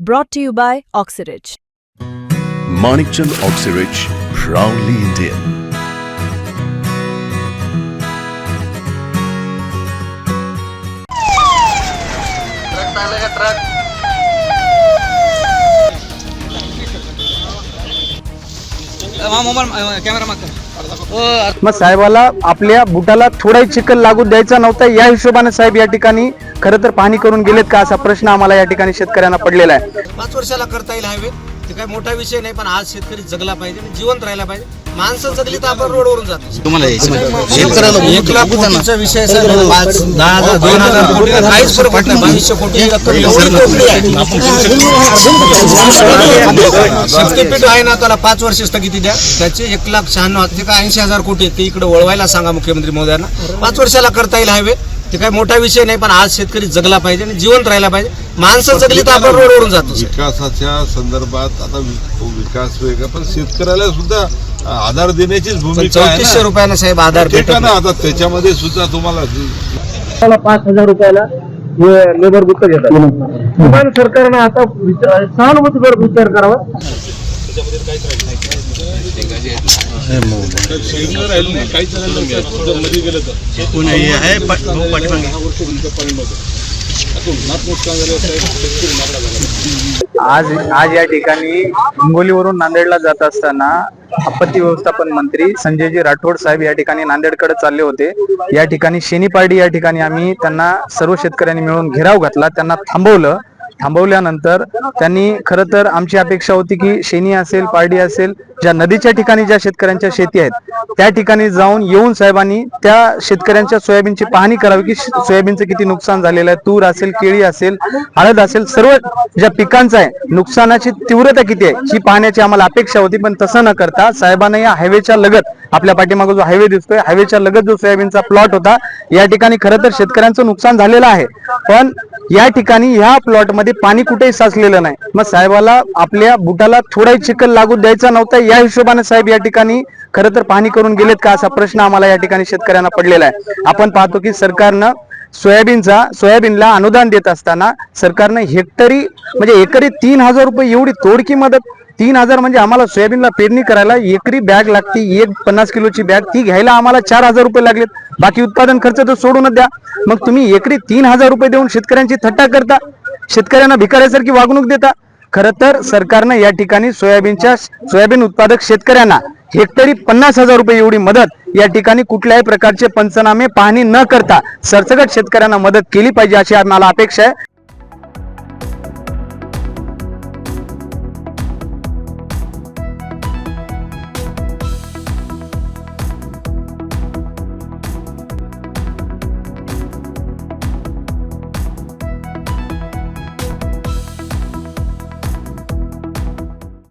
Brought to you by Oxyridge. Manikchand Oxyrich, proudly Indian. Truck पाहिलं का truck camera मागतो मग साहेबाला आपल्या बुटाला थोडाही चिखल लागू द्यायचा नव्हता. या हिशोबाने साहेब या ठिकाणी खरं तर पाहणी करून गेलेत का असा प्रश्न आम्हाला या ठिकाणी शेतकऱ्यांना पडलेला आहे. पाच वर्षाला करता येईल हायवे. ते काय मोठा विषय नाही पण आज शेतकरी जगला पाहिजे जिवंत राहायला पाहिजे. माणसं जगली तर आपण रोडवरून जातो. तुम्हाला एक लाख कोटीचा विषय सर पाच दहा हजार दोन हजार कोटी काहीच फरक पडत नाही. बावीसशे कोटी एवढी कोटी आहे. शक्तीपीठ आहे ना त्याला पाच वर्ष स्थगिती द्या. त्याचे एक लाख शहाण्णव ते काय ऐंशी हजार कोटी आहेत ते इकडे वळवायला सांगा मुख्यमंत्री महोदयांना. पाच वर्षाला करता येईल हायवे. ते काय मोठा विषय नाही पण आज शेतकरी जगला पाहिजे आणि जिवंत राहायला पाहिजे माणसं जगली तर आपण रोडवरून जातो. विकासाच्या संदर्भात आता वि- विकास वेगळा पण शेतकऱ्याला सुद्धा आधार देण्याचीच भूमिका आहे चौतीसशे ना. रुपयानं साहेब आधार ठीक भेटत ना. आता त्याच्यामध्ये सुद्धा तुम्हाला मला पाच हजार रुपयाला लेबर गुत्त घेतात सरकारनं आता विचार- विचार करावा आज आज या ठिकाणी हिंगोलीवरून नांदेडला जात असताना आपत्ती व्यवस्थापन मंत्री संजयजी राठोड साहेब या ठिकाणी नांदेडकडे चालले होते. या ठिकाणी शेनीपार्टी या ठिकाणी आम्ही त्यांना सर्व शेतकऱ्यांनी मिळून घेराव घातला. त्यांना थांबवलं. थांबवल्यानंतर त्यांनी खरं तर आमची अपेक्षा होती की शेनी असेल पारडी असेल ज्या नदीच्या ठिकाणी ज्या शेतकऱ्यांच्या शेती आहेत त्या ठिकाणी जाऊन येऊन साहेबांनी त्या शेतकऱ्यांच्या सोयाबीनची पाहणी करावी की सोयाबीनचं किती नुकसान झालेलं आहे तूर असेल केळी असेल हळद असेल सर्व ज्या पिकांचं आहे नुकसानाची तीव्रता किती आहे ही पाहण्याची आम्हाला अपेक्षा होती पण तसं न करता साहेबांना या हायवेच्या लगत आपल्या पाठीमागे जो हायवे दिसतोय हायवेच्या लगत जो सोयाबीनचा प्लॉट होता या ठिकाणी खरं तर शेतकऱ्यांचं नुकसान झालेलं आहे. पण या ठिकाणी ह्या प्लॉटमध्ये पाणी कुठेही साचलेलं नाही. मग साहेबाला आपल्या बुटाला थोडाही चिखल लागू द्यायचा नव्हता या हिशोबाने साहेब या ठिकाणी खरं तर पाहणी करून गेलेत का असा प्रश्न आम्हाला या ठिकाणी शेतकऱ्यांना पडलेला आहे. आपण पाहतो की सरकारनं सोयाबीनचा सोयाबीनला अनुदान देत असताना सरकारनं हेक्टरी म्हणजे एकरी तीन हजार रुपये एवढी तोडकी मदत तीन हजार म्हणजे आम्हाला सोयाबीनला पेरणी करायला एकरी बॅग लागते एक पन्नास किलोची बॅग ती घ्यायला आम्हाला चार हजार रुपये लागलेत. बाकी उत्पादन खर्च तर सोडूनच द्या. मग तुम्ही एकरी तीन हजार रुपये देऊन शेतकऱ्यांची थट्टा करता शेतकऱ्यांना भिकाऱ्यासारखी वागणूक देता. खरं तर सरकारनं या ठिकाणी सोयाबीनच्या सोयाबीन उत्पादक शेतकऱ्यांना हेक्टरी पन्नास हजार रुपये एवढी मदत या ठिकाणी कुठल्याही प्रकारचे पंचनामे पाहणी न करता सरसकट शेतकऱ्यांना मदत केली पाहिजे अशी आम्हाला अपेक्षा आहे.